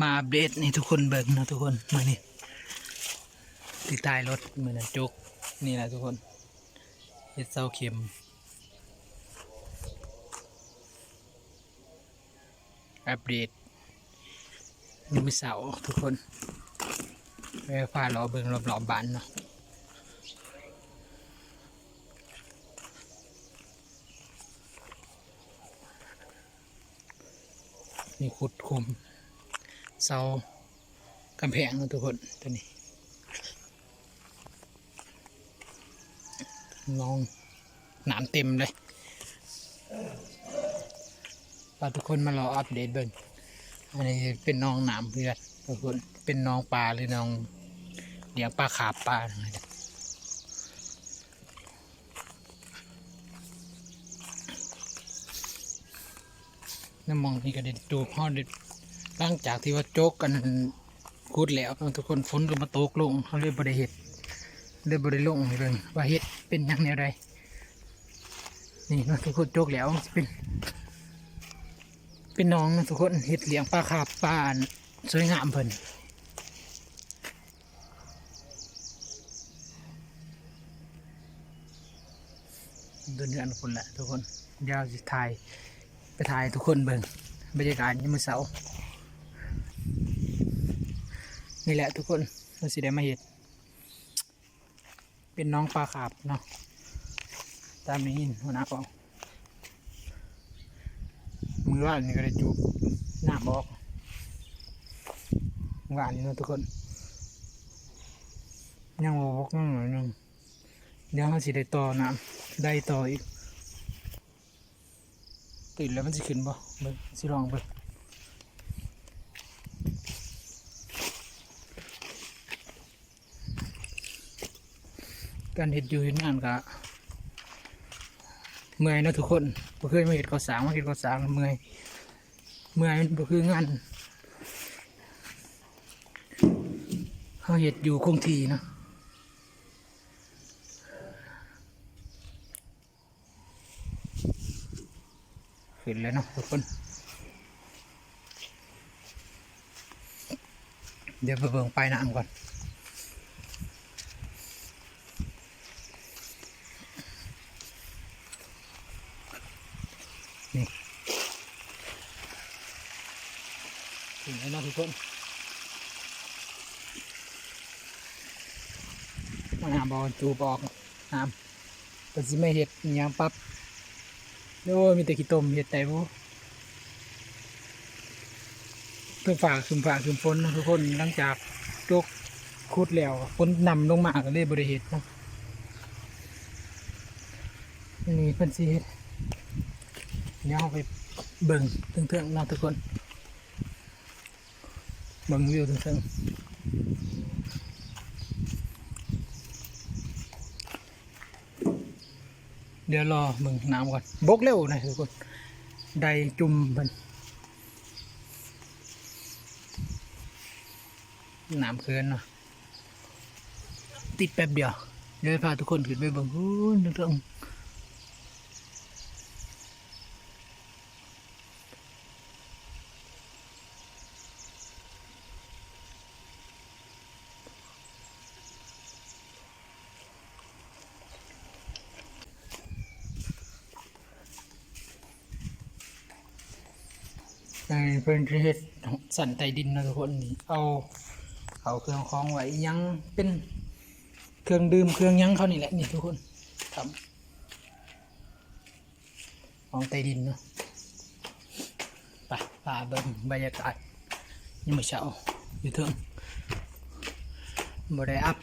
มาอัปเดตนี่ทุกคนเบิ่งนะทุกคนมานี่ติดตายรถมือนะจุกนี่แหละทุกคนเฮ็ดเสาเข็มอัปเดตมือเสาทุกคนไปพาเราเบิ่งรอบๆบ้านเนาะนี่ขุดคุม เสากำแพงนะทุกคนตัวนี้ลองหนามเต็มเลยพาทุกคนมารออัปเดตเบิ่งอันนี้เป็นน้องหนามเพื่อนทุกคนเป็นน้องปลาหรือน้องเลี้ยงปลาขาปลาอะไรเนี่ยน้ำมองนี่ก็เด็ดจูบห่อเด็ด หลังจากที่ว่าโจกกันคูดแล้วทุกคนฝนก็มาตกลงเขาเลยบริเหตุเลยบริลงให้เลยว่าเห็ดเป็นอยังแนวใดนี่นะทุกคนโจกแล้วเป็นเป็นน้องทุกคนเห็ดเลี้ยงปลาคาบปลาสวยงามเพิ่นดินเดือคนแหละทุกคนยาวสิถ่ายไปถ่ายทุกคนเบิ่งบรรยากาศยามมื้อเสาร์ นี่แหละทุกคนเราสิได้มาเห็ด เป็นน้องปลาขาบเนาะ ตามนี้นหัวหน้าบอกมือว่านนี่ก็ได้จูบหน้าบอกหวานนี่เนาะทุกคน ยังบ่บอกยังหน่อยหนึงเดี๋ยวเขาสิได้ต่อน้ำได้ต่ออีกติดแล้วมันจะขึ้นบ่เบิ่งสิลองเบิ่ง การเห็ดอยู่เห็ดงานกะเมื่อยนะทุกคนบ่เคยมาเห็ดข้าสางมาเห็ดข้าสางเมื่อยเมื่อยมันบ่คืองานเขาเห็ดอยู่คงทีนะขึ้นแล้วเนาะทุกคนเดี๋ยวไปเบิ่งไปน้ำก่อน ถึงแล้วเนาะทุกคนมาหาบอลจูบออกน้ำแต่สิไม่เห็ดอิหยังปั๊บโอ้ยมีแต่ขี้ต้มเห็ดแต่บูเพื่อฝากคุมฝากคุมฝนเนาะทุกคนหลังจากโจกคุดแล้วฝนนำลงมาก็เลยบริเหตุเนาะนี่เพิ่นสิเฮ็ด เดี๋ยวเอาไปเบิ่งเทิงๆนะทุกคนเบิ่งวิวทั้งๆเดี๋ยวรอเบิ่งน้ำก่อนบกเร็วนะทุกคนได้จุ่มมันน้ำเคืนเนาะติดแป๊บเดียวเดี๋ยวพาทุกคนขึ้นไปเบิ่งหูนเรื่อง ในเพิ่นสิเฮ็ดสันใต้ดินนะทุกคนนี่เอาเอาเครื่องของไว้ยังเป็นเครื่องดื่มเครื่องยังเขานี่แหละนี่ทุกคนครับของใต้ดินเนาะไปพาเบิ่งบรรยากาศยังไม่เช้าอยู่เทิงบ่ได้อัพ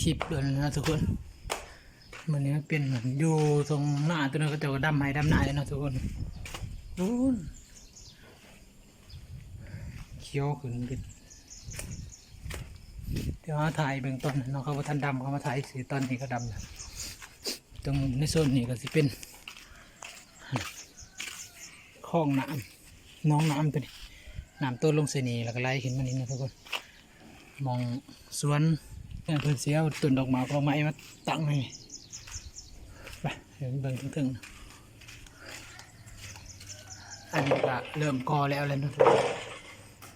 คลิปเดินนะทุกคนมันนี้เป็นเหมือนอยู่ตรงหน้าตัวนั้นก็จะดำให้ดำหน้าเลยเนาะทุกคนนู้น ขียวขึ้นขึ้นเดี๋ยวมาถ่ายเบื้องต้นเนาะเขาว่าท่านดำเขามาถ่ายสีตอนนี้ก็ดำนะตรงในโซนนี้ก็สิเป็นคลองน้ำน้องน้ำตัวนี้น้ำตัวลงเสนีแล้วก็ไล่ขึ้นมานี่นะทุกคนมองสวนเนี่ยเพิ่นเสียเอาต้นดอกไม้ขอไม้มาตั้งให้ไปเดี๋ยวเบิ่งถึงๆอันนี้ก็เริ่มกอแล้วเลยนะทุกคน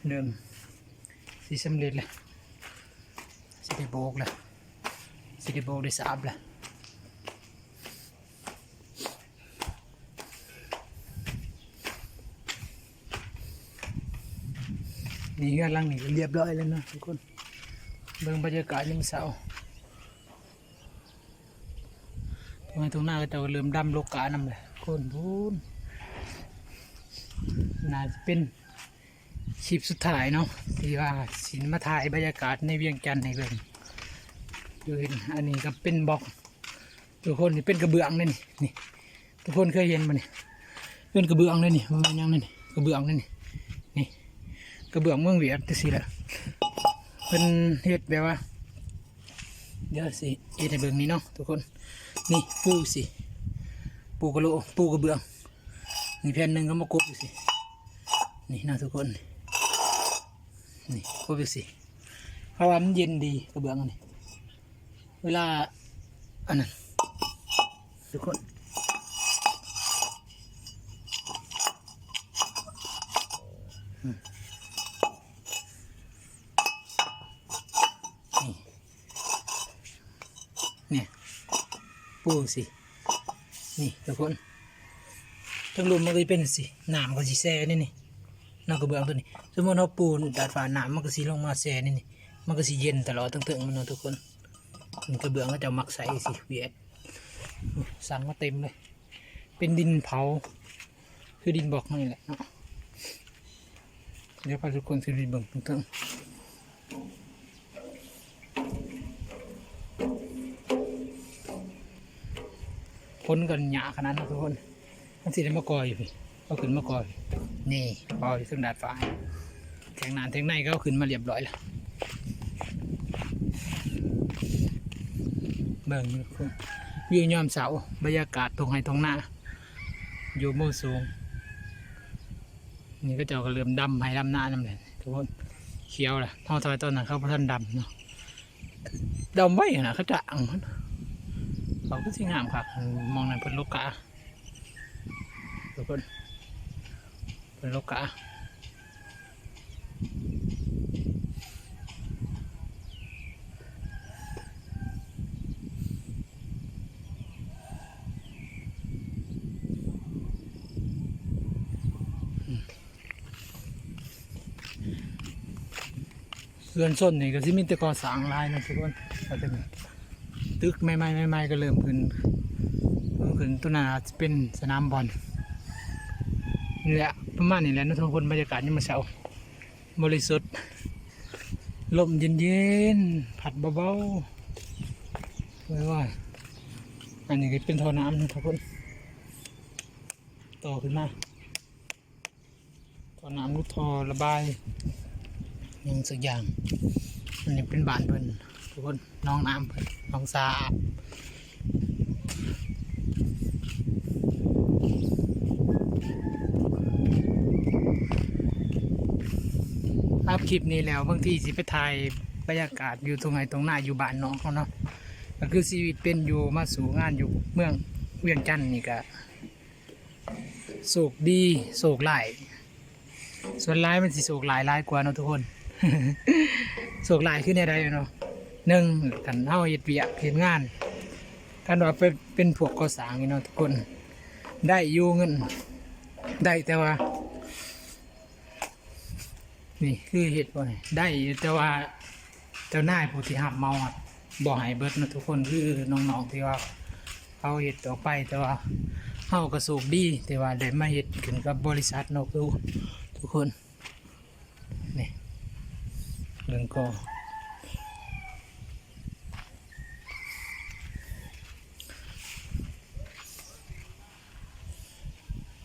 เดิมสีสำเร็จเลยสิได้โบกเลยสิได้โบกได้สาบเลยนี่งานหลังนี่เรียบร้อยแล้วนะทุกคนเบิ่งบรรยากาศยามเช้าตรงนี้ตรงหน้าก็จะเริ่มดำโลกานำเลยคนพูนน่าจะเป็น ลิปสุดท้ายเนาะที่ว่าสินมาถ่ายบรรยากาศในเวียงจันทร์ให้เบิ่งดูเห็นอันนี้ก็เป็นบล็อกทุกคนนี่เป็นกระเบื้องเลยนี่นี่ทุกคนเคยเห็นมาเนี่ยเป็นกระเบื้องเลยนี่มันยังนี่กระเบื้องเลยนี่นี่กระเบื้องเมืองเวียดจังซี่แหละเป็นเฮ็ดแบบว่าเดี๋ยวสิเฮ็ดให้เบิ่งนี่เนาะทุกคน นี่ปูสิปูกระโหลปูกระเบื้องนี่แผ่นหนึ่งก็มากบดูสินี่นะทุกคนนี่ พวกสิเพราะว่ามันเย็นดีกระเบื้องอันนี่เวลาอันนั้นทุกคนอืมนี่เนี่ยปูสิ นี่ทุกคนทั้งรวมมันก็สิเป็นสิน้ำก็สิแซ่นี่นี่ นอกกระเบื้องตัวนี้ สมมติเราปูนดาดฟ้าหน้ำมันก็สิลงมาแซ่นี่นี่ มันก็สิเย็นตลอดตั้งแต่มันเนาะทุกคนนี่กระเบื้องก็จะมักใส่สิเวียดสั่งมาเต็มเลย เป็นดินเผา คือดินบอกนี่แหละเนาะเดี๋ยวพาทุกคนสิริเบิ่งตั้งพ้นกันหยาขนาดนั้นทุกคนมันสิได้มากอยอยู่พี่เอาขึ้นมากอย นี่ปอยซึ่งดาดฟ้าแทงนานแทงในก็ขึ้นมาเรียบร้อยแล้วเบิ่งนี่คือวิวยอมเสาบรรยากาศตรงไห้ตรงหน้า อยู่โมสูง นี่ก็เจะก็เริ่มดำให้ดำหน้านั่นเลยทุกคนเขียวแหละท่อซอยต้นนั้นเขาพระท่านดำเนาะดำไว้นะเขาจะอ่างมันเขาก็สิงามครับมองในเป็นลูกกาทุกคน เป็นโลกะเรือนส้นนี่ก็สิมีแต่ก่อสร้างลายนะทุกคนก็จะมีตึกใหม่ๆใหม่ๆก็เริ่มขึ้นเริ่มขึ้นตัวนั้นอาจจะเป็นสนามบอล นี่แหละประมาณนี้แหละนะทุกคนบรรยากาศนี่มาเช้าบริสุทธิ์ลมเย็นๆผัดเบาๆไม่ว่าอันนี้ก็เป็นท่อน้ำนะทุกคนต่อขึ้นมาท่อน้ำรูกท่อระบายยังสักอย่างอันนี้เป็นบ้านเพิ่นทุกคนน้องน้ำเพิ่นน้องสาอาบ อัพคลิปนี้แล้วบางทีสิไปถ่ายบรรยากาศอยู่ตรงไหนตรงหน้าอยู่บ้านน้องเขาเนาะก็คือชีวิตเป็นอยู่มาสู่งานอยู่เมืองเวียงจันทน์นี่ก็โศกดีโศกหลายส่วนร้ายมันสิโศกหลายร้ายกว่าเนาะทุกคนโศกหลายขึ้นในใดเนาะหนึ่งกันเฮาเฮ็ดเวียกเฮ็ดงานกันว่าเป็นเป็นพวกก่อสร้างนี่เนาะทุกคน ได้อยู่เงิน ได้แต่ว่า นี่คือเหตุผลได้แต่ว่าเจ้านายผู้ที่หับเมาบ่ให้เบิดนะทุกคนคือน้องๆที่ว่าเขาเห็ดต่อไปแต่ว่าเฮาก็สูบดีแต่ว่าได้มาเห็ดขึ้นกับบริษัทเนาะคือทุกคนนี่เรื่องก็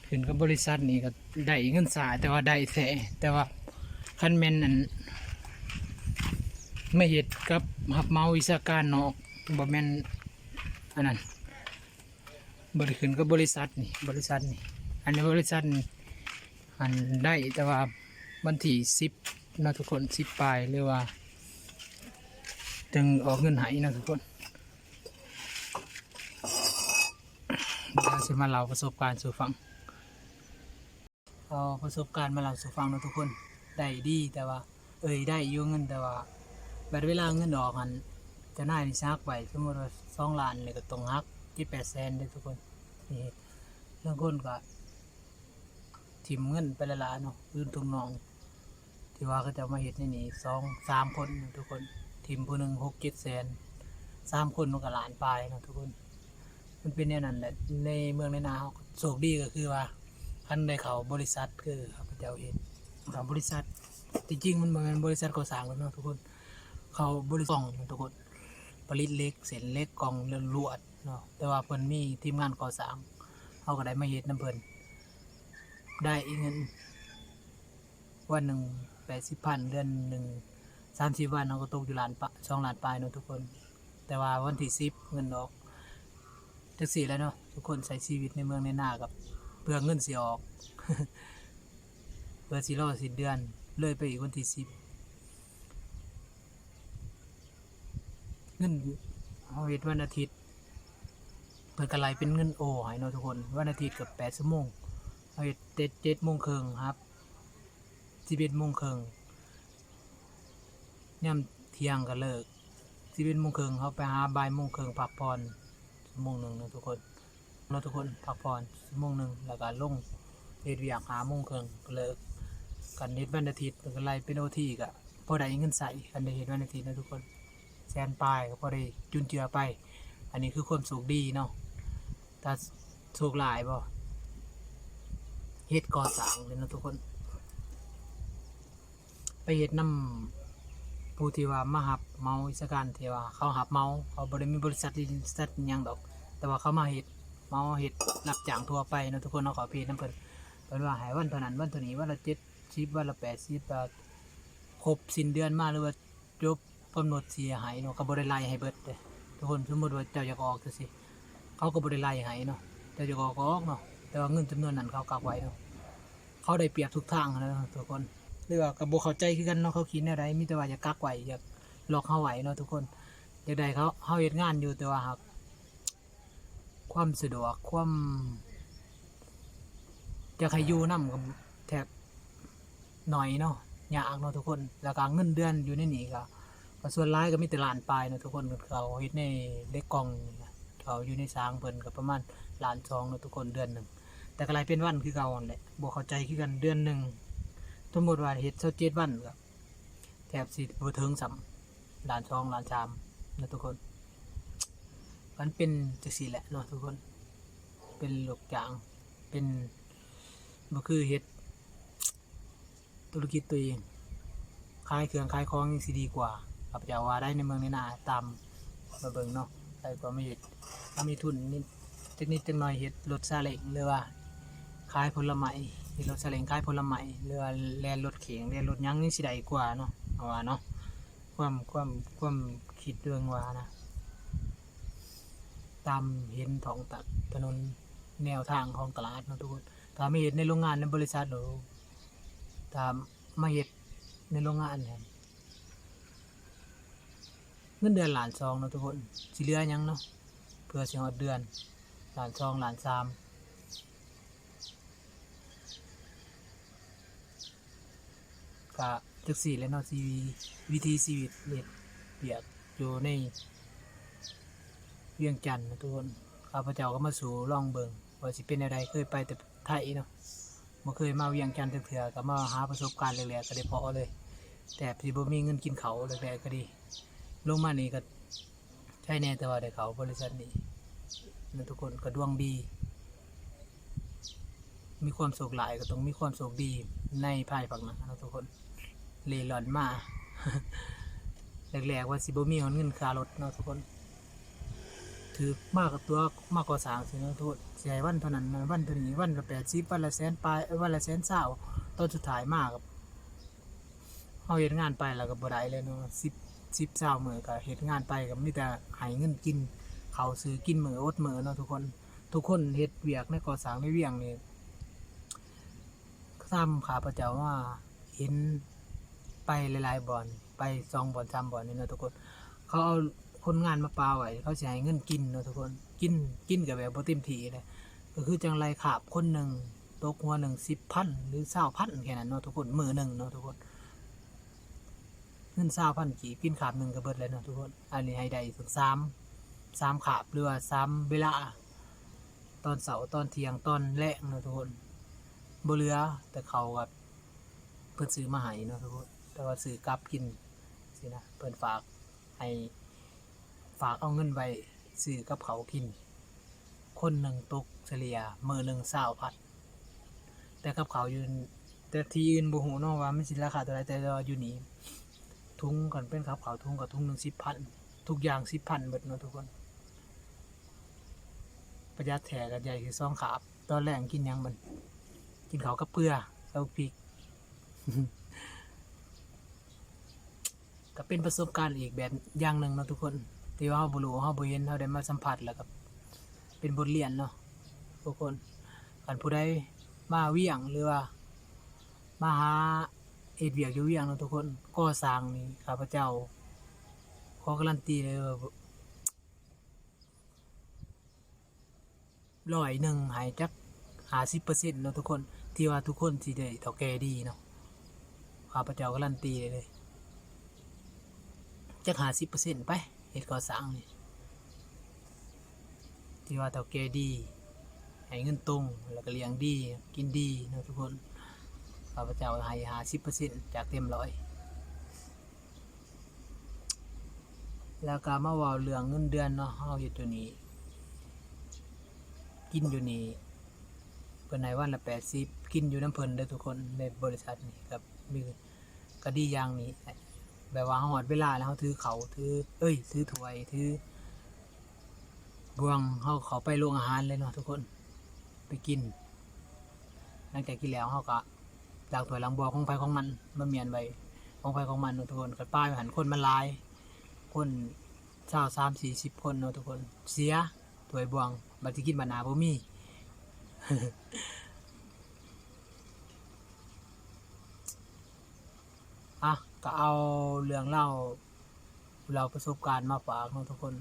ขึ้นกับบริษัทนี่ก็ได้เงินสายแต่ว่าได้แท้แต่ว่า คันแมนนั่นไม่เห็ดกับหับเมาวิชาการเนาะบ่แมนอันนั้นบริขึ้นกับบริษัทนี่บริษัทนี่อันนี้บริษัทอันได้แต่ว่าวันที่สิบนะทุกคนสิบปลายหรือว่า จึงออกเงินหายนะทุกคนเดี๋ยวจะมาเล่าประสบการณ์สู่ฟังเอาประสบการณ์มาเล่าสู่ฟังนะทุกคน ได้ดีแต่ว่า เอ้ยได้อยู่เงินแต่ว่าบัดเวลาเงินออกหันจะน่ายนี่ซักไว้สมมติว่า2ล้านนี่ก็ต้องหัก7-8แปดแสนเด้ทุกคนนี่บางคนก็ทิมเงินไปละล้านเนาะอื่นทุงน้อง ที่ว่าเขาจะมาเฮ็ดในนี่สองสามคนทุกคนทีมผู้หนึ่งหกเจ็ดแสนสามคนมันก็ล้านปลายเนาะทุกคน มันเป็นแนวนั้นแหละในเมืองในนาโชคดีก็คือว่าคันได้เขาบริษัทคือเขาเจ้าเห็น บริษัทจริงๆมันเหมือนบริษัทก่อสร้างกันเนาะทุกคน เขาบริษัทกล่องทุกคนผลิตเล็กเส้นเล็กกล่องเรือลวดเนาะแต่ว่าเพิ่นมีทีมงานก่อสร้างเขาก็ได้มาเฮ็ดน้ำเพิ่นได้เงินวันหนึ่งแปดสิบพันเดือนหนึ่งสามสิบวันเราก็ตกอยู่ล้านปะสองล้านปลายเนาะทุกคน แต่ว่าวันที่สิบเงินออกจักสี่แล้วเนาะทุกคนใช้ชีวิตในเมืองในหน้ากับเพื่อเงินเสียออก เพื่อสิรอสิเดือน เลยไปอีกวันที่สิบเงินเอาเฮ็ดวันอาทิตย์ เปิดกระไรเป็นเงินโอให้เนาะทุกคน วันอาทิตย์กับแปดชั่วโมงเอาเฮ็ดเจ็ดเจ็ดโมงครึ่งครับสิบเอ็ดโมงครึ่งย่ำเที่ยงก็เลิกสิบเอ็ดโมงครึ่งเขาไปหาบ่ายโมงครึ่งพักผ่อนชั่วโมงหนึ่งนะทุกคนเราทุกคนพักผ่อนชั่วโมงหนึ่งแล้วก็ลงเฮ็ดเวียกหาโมงครึ่งก็เลิก กันเฮ็ดวันอาทิตย์เป็นไรเป็นโอทีก็พอได้เงินใส่กันได้เฮ็ดวันอาทิตย์นะทุกคนแสนปลายก็พอได้จุนเจือไป อันนี้คือความสุขดีเนาะถ้าสุขหลายบ่เฮ็ดก่อสร้างเลยนะทุกคน ไปเฮ็ดน้ำผู้ที่ว่ามาหับเมาอิสการที่ว่าเขาหับเมาเขาบริมีบริษัทบริษัทอิหยังดอก แต่ว่าเขามาเฮ็ดเมาเฮ็ดรับจ้างทั่วไปนะทุกคนเนาขอพจน้ำเพิ่นเพิ่นว่าให้วันเท่านั้นวันเท่านี้วันละเจ็ด สิบวันละแปดสิบาทครบสิ้นเดือนมาหรือว่าจบกำหนดเสียหายเนาะก็บ่ได้ไลให้เบิดเด้ทุกคนสมมติว่าเจ้าอยากออกจังซี่เขาก็บ่ได้ไลให้เนาะเจ้าอยากออกก็ออกเนาะแต่ว่าเงินจำนวนนั้นเขากักไว้เนาะเขาได้เปรียบทุกทางนะทุกคนหรือว่ากับโบเข้าใจคือกันเนาะเขาคิดอะไรมีแต่ว่าอยากกักไว้อยากหลอกเขาไว้เนาะทุกคนอยากได้เขาเขาเฮ็ดงานอยู่แต่ว่าครับความสะดวกความอยากให้อยู่นํกับแทบ หน่อยเนาะยากเนาะทุกคน แล้วก็เงินเดือนอยู่ในนี้ก็ก็ส่วนร้ายก็มีแต่ล้านปลายเนาะทุกคนเขาเฮ็ดในเล็กกล่องเขาอยู่ในสางเพิ่นก็ประมาณล้านสองเนาะทุกคนเดือนหนึ่งแต่ก็รายเป็นวันคือเก่าแหละบ่เข้าใจคือกันเดือนหนึ่งสมมติว่าเฮ็ดเช้าเจ็ดวันก็แทบสิบ่ถึงสำล้านสองล้านสามนะทุกคน มันเป็นจังซี่แหละเนาะทุกคน เป็นลูกจ้างเป็นบ่คือเฮ็ด ธุรกิจตัวเองขายเครื่องขายของยังสิดีกว่าข้าพเจ้าว่าได้ในเมืองในนาตามมาเบิ่งเนาะได้กว่าไม่เฮ็ดถ้ามีทุนนิดจักนิดจักหน่อยเฮ็ดรถซาเล้งหรือว่าขายผลไม้มีรถสลิงขายผลไม้เรือแล่นรถเข็งแล่นรถยังนี่สิได้กว่าเนาะเอาว่าเนาะความความความคิดเรื่องว่านะตามเห็นท้องตัดถนนแนวทางของตลาดเนาะทุกคนถ้าไม่เห็นในโรงงานในบริษัทหรือ ถ้ามมาเห็นในโรงงานเนี่ยเงินเดือนหลานซองเนาะทุกคนสิเหลือหยังเนาะเพื่อสิฮอดเดือนหลานซองหลานสามก็จักสี่แล้วเนาะชีวิตวิธีชีวิตเรียเปียกอยู่ในเวียงจันทน์นะทุกคนข้าพเจ้าก็มาสู่ลองเบิงว่าสิเป็นอะไรเคยไปแต่ไทยเนาะ บ่เคยมาเวียงจันทน์เถื่อก็มาหาประสบการณ์แรกๆก็ได้พอเลย แต่พี่บ่มีเงินกินเขาวแรกๆก็ดี ลงมานี่ก็ใช่แน่แต่ว่าได้เขาบริษัทนี้นะทุกคนก็ดวงดี มีความสุขหลายก็ต้องมีความสุขดีในภายฝั่งนั้นนะทุกคนเลหลอนมาแรกๆว่าสิบ่มีเงินค่ารถเนาะทุกคน ถือมากกว่าตัวมากกว่าสามสิเนาะทุกคนเสียวันเท่านั้นนะวันเท่านี้วันละแปดสิบวันละแสนปลายวันละแสนเศร้าตอนสุดท้ายมากกับเอาเฮ็ดงานไปแล้วก็บ่ได้เลยเนาะสิบสิบเศร้าเหมือก็เฮ็ดงานไปก็มีแต่ให้เงินกิน เขาซื้อกินเหมืออดเหมือเนาะทุกคน ทุกคนเฮ็ดเวียกในก่อสร้างในเวียงนี่ซ้ำขาประเจ้าว่าเห็นไปหลายๆบ่อนไปสองบ่อนสามบ่อนนี่เนาะทุกคน เขาเอา คนงานมาปาไว้เขาจะให้เงินกินเนาะทุกคนกินกินกับแบบบ่เต็มที่เลยก็คือจังไรขาบคนหนึ่งตกหัวหนึ่งสิบพันหรือเศร้าพันแค่นั้นเนาะทุกคนมือหนึ่งเนาะทุกคนเงินเศร้าพันกี่กินขาบหนึ่งก็เบิดเลยเนาะทุกคนอันนี้ให้ได้ถึงสามสามขาบหรือว่าสามเวลา ตอนเสาร์ตอนเที่ยงตอนแรกเนาะทุกคนบเหลือแต่เขากับเพิ่นซื้อมาให้เนาะทุกคนแต่ว่าซื้อกลับกินสินะเพิ่นฝากให้ ฝากเอาเงินไว้ซื้อกับเขากิน คนหนึ่งตกเฉลี่ยมือหนึ่งเศร้าพันแต่กับเขาอยู่แต่ที่อื่นบ่ฮู้เนาะว่าไมันสิราคาเท่าไรแต่ว่าอยู่นี่ทุงกันเป็นกับเขาทุงกับทุงหนึ่งสิบพันทุกอย่างสิบพันเบิดเนาะทุกคน ประหยัดแถกันใหญ่คือซองขาบตอนแรกกินยังมัน กินเขากับเปลือแล้วพริกก็เป็นประสบการณ์อีกแบบอย่างหนึ่งนะทุกคน ที่ว่าเฮาบ่รู้เฮาบ่เห็นเฮาได้มาสัมผัสแล้วก็เป็นบทเรียนเนาะทุกคนคันผู้ใดมาเวียงหรือว่ามาหาเอ็ดเวียกอยู่เวียงเนาะทุกคนก่อสร้างนี่ข้าพเจ้าขอการันตีเลยว่าร้อยหนึ่งหายจักหาสิบเปอร์เซ็นต์เนาะทุกคนที่ว่าทุกคนที่ได้เท่าแก่ดีเนาะข้าพเจ้าการันตีเลยเลยจักหาสิบเปอร์เซ็นต์ไป เห็ดก่อสร้างนี่ที่ว่าเท่าแก่ดีให้เงินตรงแล้วก็เลี้ยงดี กินดีนะทุกคนข้าพเจ้าให้หาสิบเปอร์เซ็นต์จากเต็มร้อยแล้วก็มาว่าเรื่องเงินเดือนเนาะเฮาอยู่นี่กินอยู่นี่เพิ่นให้วันละ80กินอยู่น้ำเพิ่นเด้อทุกคนในบริษัทนี่ครับมีก็ดีอย่างนี้ แบบว่าเฮาฮอดเวลาแล้วเฮาถือเขาถือ เอ้ยถือถ้วยถือ บวงเฮาเขาไปโรงอาหารเลยเนาะทุกคน ไปกิน หลังจากกินแล้วเฮาก็ล้างถ้วยล้างบวของไผของมันมาเมียนไว้ของไผของมันเนาะทุกคนก็ป้ายหันคนมันลาย คนเช้าสามสี่สิบคนเนาะทุกคน เสียถ้วยบวงบัดสิกินบานาบ่มี อะ ก็เอาเรื่องเล่าเราประสบการณ์มาฝากทุกคน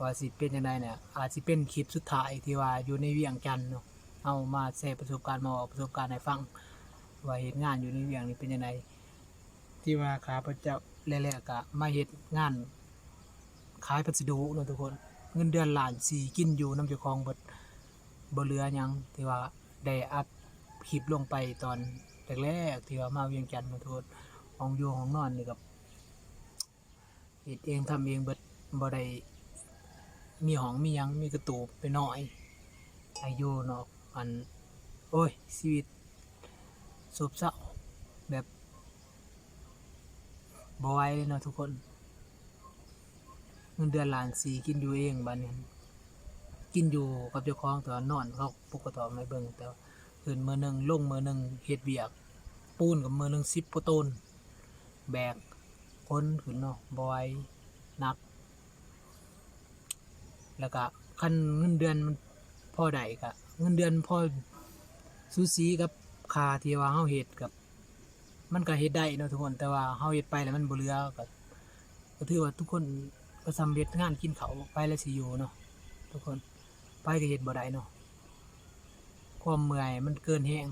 ว่าสิเป็นยังไงเนี่ยอาจสิเป็นคลิปสุดท้ายที่ว่าอยู่ในเวียงจันทน์เนาะเอามาแชร์ประสบการณ์มาบอกประสบการณ์ให้ฟังว่าเหตุงานอยู่ในเวียงนี่เป็นยังไงที่ว่าขาพเจ้าแรกๆก็มาเฮ็ดงานขายพัสดุเนาะทุกคน เงินเดือนล้านสี่กินอยู่น้ำเจ้าของบดบเหลือยังที่ว่าได้อัพคลิปลงไปตอนแรกๆที่ว่ามาเวียงจันทน์เนาทุกคน ห้องอยู่ห้องนอนนี่กับเฮ็ดเองทำเองเบิดบ่ได้มีห้องมีหยังมีกระตูไปหน่อยอายุเนาะอัน โอ้ยชีวิตสุบเศร้าแบบบ่ไหวเลยเนาะทุกคน เงินเดือนล้านสี่กินอยู่เองบ้านนี้กินอยู่กับเจ้าของแต่ว่านอนเขาปกติไม่เบิ่งแต่ว่าขึ้นมือหนึ่งลงมือหนึ่งเฮ็ดเบียก ปูนกับมือหนึ่งสิบปต้น แบกคนขึ้นเนาะบอยหนัก แล้วก็คันเงินเดือนมันพอได้กะเงินเดือนพอสูสีกับคาที่ว่าเฮาเฮ็ดกับ มันก็เฮ็ดได้เนาะทุกคนแต่ว่าเฮาเฮ็ดไปแล้วมันบ่เหลือก็ก็ถือว่าทุกคนก็สำเร็จงานกินเขาไปแล้วสิอยู่เนาะทุกคนไปก็เฮ็ดบ่ได้เนาะความเมื่อยมันเกินแฮง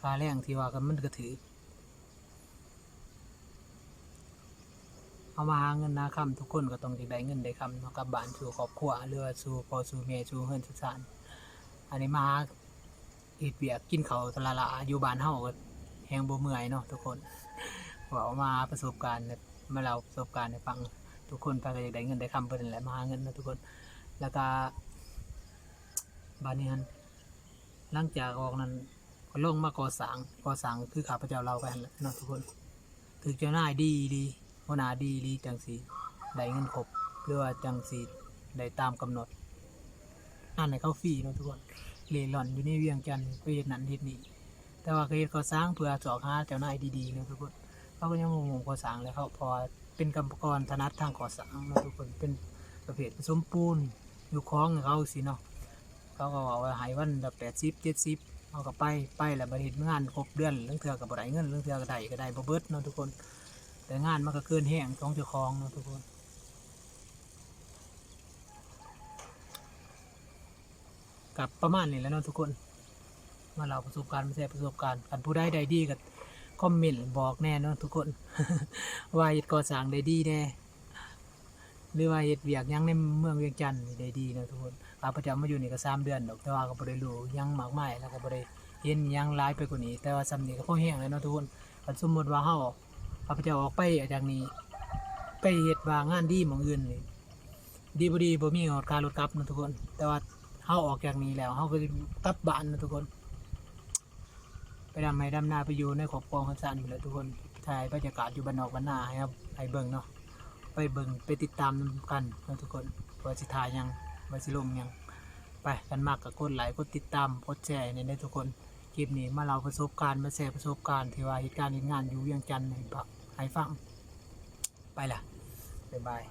ค่าแรงที่ว่ากันมันก็ถือ เอามาหาเงินนาคำทุกคนก็ต้องได้เงินได้คำเนาะกับบ้านสู่ครอบครัวหรือสู่พ่อสู่แม่สู่เฮือนสู่ศาลอันนี้มาหาเฮ็ดเวียกกินเขาวทะละละอยู่บ้านเฮาก็แฮงบ่เมื่อยเนาะทุกคนเอามาประสบการณ์เนี่ยมาเล่าประสบการณ์ให้ฟังทุกคนไปก็อยากได้เงินได้คำเพิ่นแหละมาหาเงินนะทุกคน แล้วก็บ้านนี้ฮันหลังจากออกนั้นก็ลงมาก่อสร้างก่อสร้างคือข้าพเจ้าเราไปหันแหละเนาะทุกคนถึกเจ้านายดีดี หัวหน้าดีดีจังสีได้เงินครบหรือว่าจังสีได้ตามกำหนดอ่านให้เขาฟรีเนาะทุกคนเล่ร่อนอยู่ในเวียงจันทน์ไปเฮ็ดนั่นเฮ็ดนี่แต่ว่าก็เฮ็ดก่อสร้างเพื่อสอกหาเจ้านายดีๆเนาะทุกคนเขาก็ยังงงก่อสร้างแล้วเขาพอเป็นกรรมกรถนัดทางก่อสร้างเนาะทุกคนเป็นประเภทผสมปูนอยู่คล้องเขาสิเนาะเขาก็บอกว่าหายวันละแปดสิบเจ็ดสิบเขาก็ไปไปแล้วมาเห็นงานครบเดือนเรื่องเทือกับบ่ได้เงินเรื่องเทือก็ได้ก็ได้บ่เบิดเนาะทุกคน แต่งานมันก็เกินแห้งของเจ้าของเนาะทุกคนกับประมาณนี้แล้วเนาะทุกคน มาเราประสบการณ์มาแชร์ประสบการณ์กันผู้ใดใดดีก็คอมเมนต์บอกแน่เนาะทุกคนว่าเฮ็ดก่อสร้างได้ดีแน่หรือว่าเฮ็ดเวียกยังในเมืองเวียงจันทน์ได้ดีเนาะทุกคนข้าพเจ้ามาอยู่นี่ก็สามเดือนดอกแต่ว่าก็บ่ได้รู้ยังมากมายแล้วก็บ่ได้เห็นยังหลายไปกว่านี้ แต่ว่าซำนี้ก็พอแห้งแล้วเนาะทุกคนสมมติว่าเฮา ข้าพเจ้าออกไปจากนี้ ไปเฮ็ดว่างานดีหมองอื่นนี่ดีบ่ดีบ่มีฮอดค่ารถกลับนะทุกคน แต่ว่าเฮาออกจากนี้แล้วเฮาก็กลับบ้านนะทุกคน ไปดำให้ดำนาไปอยู่ในขอบคลองคันสันอยู่แล้วทุกคนถ่ายบรรยากาศอยู่บ้านนอกบ้านนาให้ครับให้เบิ่งเนาะไปเบิ่งไปติดตามนำกันนะทุกคนว่าสิถ่ายยังว่าสิลงหยังไปกันมากกับกดไลค์กดติดตามกดแชร์ในได้ทุกคนคลิปนี้มาเล่าประสบการณ์มาแชร์ประสบการณ์ที่ว่าเหตุการณ์เหตุงานอยู่เวียงจันทน์ให้ฟังให้ฟังไปล่ะบ๊ายบาย